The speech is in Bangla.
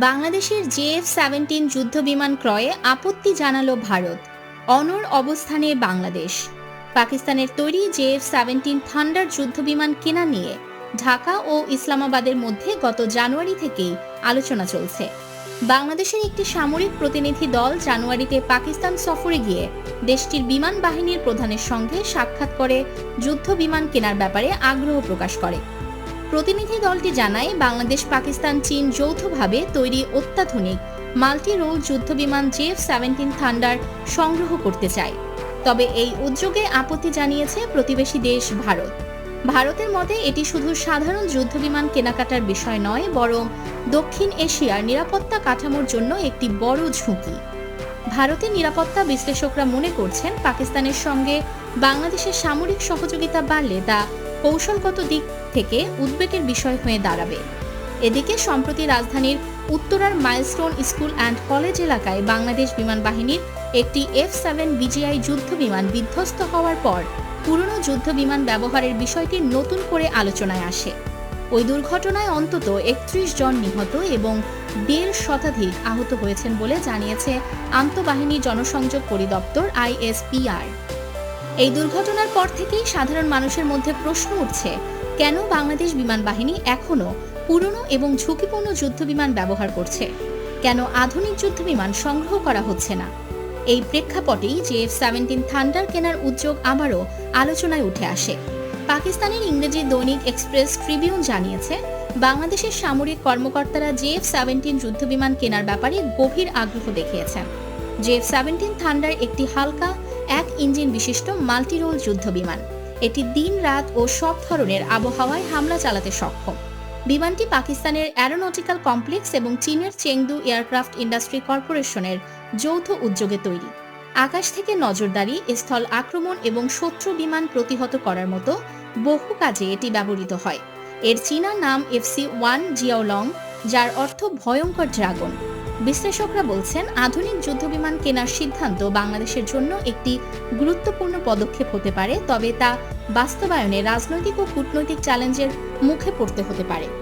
বাংলাদেশের জেএফ সেভেন্টিন যুদ্ধ বিমান ক্রয়ে আপত্তি জানালো ভারত। অনর অবস্থানে বাংলাদেশ। পাকিস্তানের তৈরি জেএফ সেভেন্টিন থান্ডার যুদ্ধ বিমান কেনা নিয়ে ঢাকা ও ইসলামাবাদের মধ্যে গত জানুয়ারি থেকেই আলোচনা চলছে। বাংলাদেশের একটি সামরিক প্রতিনিধি দল জানুয়ারিতে পাকিস্তান সফরে গিয়ে দেশটির বিমান বাহিনীর প্রধানের সঙ্গে সাক্ষাৎ করে যুদ্ধ বিমান কেনার ব্যাপারে আগ্রহ প্রকাশ করে। প্রতিনিধি দলটি জানায়, বাংলাদেশ, পাকিস্তান, চীন যৌথভাবে তৈরি অত্যাধুনিক মাল্টি রোল যুদ্ধবিমান জেফ সেভেন্টিন থান্ডার সংগ্রহ করতে চায়। তবে এই উদ্যোগে আপত্তি জানিয়েছে প্রতিবেশী দেশ ভারত। ভারতের মতে এটি শুধু সাধারণ যুদ্ধবিমান কেনাকাটার বিষয় নয়, বরং দক্ষিণ এশিয়ার নিরাপত্তা কাঠামোর জন্য একটি বড় ঝুঁকি। ভারতের নিরাপত্তা বিশ্লেষকরা মনে করছেন, পাকিস্তানের সঙ্গে বাংলাদেশের সামরিক সহযোগিতা বাড়লে তা কৌশলগত দিক থেকে উদ্বেগের বিষয় হয়ে দাঁড়াবে। এদিকে সম্প্রতি রাজধানীর উত্তরার মাইলস্টোন স্কুল অ্যান্ড কলেজ এলাকায় বাংলাদেশ বিমান বাহিনীর একটি এফ সেভেন বিজিআই যুদ্ধ বিমান বিধ্বস্ত হওয়ার পর পুরনো যুদ্ধ বিমান ব্যবহারের বিষয়টি নতুন করে আলোচনায় আসে। ওই দুর্ঘটনায় অন্তত একত্রিশ জন নিহত এবং দেড় শতাধিক আহত হয়েছেন বলে জানিয়েছে আন্তঃবাহিনী জনসংযোগ পরিদপ্তর আইএসপিআর। এই দুর্ঘটনার পর থেকেই সাধারণ মানুষের মধ্যে প্রশ্ন উঠছে, কেন বাংলাদেশ বিমান বাহিনী এখনও পুরনো এবং ঝুঁকিপূর্ণ যুদ্ধবিমান ব্যবহার করছে? কেন আধুনিক যুদ্ধবিমান সংগ্রহ করা হচ্ছে না? এই প্রেক্ষাপটেই জেএফ সেভেন্টিন থান্ডার কেনার উদ্যোগ আবারও আলোচনায় উঠে আসে। পাকিস্তানের ইংরেজি দৈনিক এক্সপ্রেস ট্রিবিউন জানিয়েছে, বাংলাদেশের সামরিক কর্মকর্তারা জেএফ সেভেন্টিন যুদ্ধবিমান কেনার ব্যাপারে গভীর আগ্রহ দেখিয়েছেন। জেএফ সেভেন্টিন থান্ডার একটি হালকা এক ইঞ্জিন বিশিষ্ট মাল্টিরোল যুদ্ধ বিমান। এটি দিন, রাত ও সব ধরনের আবহাওয়ায় হামলা চালাতে সক্ষম। বিমানটি পাকিস্তানের অ্যারোনটিক্যাল কমপ্লেক্স এবং চীনের চেংদু এয়ারক্রাফট ইন্ডাস্ট্রি কর্পোরেশনের যৌথ উদ্যোগে তৈরি। আকাশ থেকে নজরদারি, স্থল আক্রমণ এবং শত্রু বিমান প্রতিহত করার মতো বহু কাজে এটি ব্যবহৃত হয়। এর চীনা নাম এফসি ওয়ান জিয়াওলং, যার অর্থ ভয়ঙ্কর ড্রাগন। বিশ্লেষকরা বলছেন, আধুনিক যুদ্ধবিমান কেনার সিদ্ধান্ত বাংলাদেশের জন্য একটি গুরুত্বপূর্ণ পদক্ষেপ হতে পারে, তবে তা বাস্তবায়নে রাজনৈতিক ও কূটনৈতিক চ্যালেঞ্জের মুখে পড়তে হতে পারে।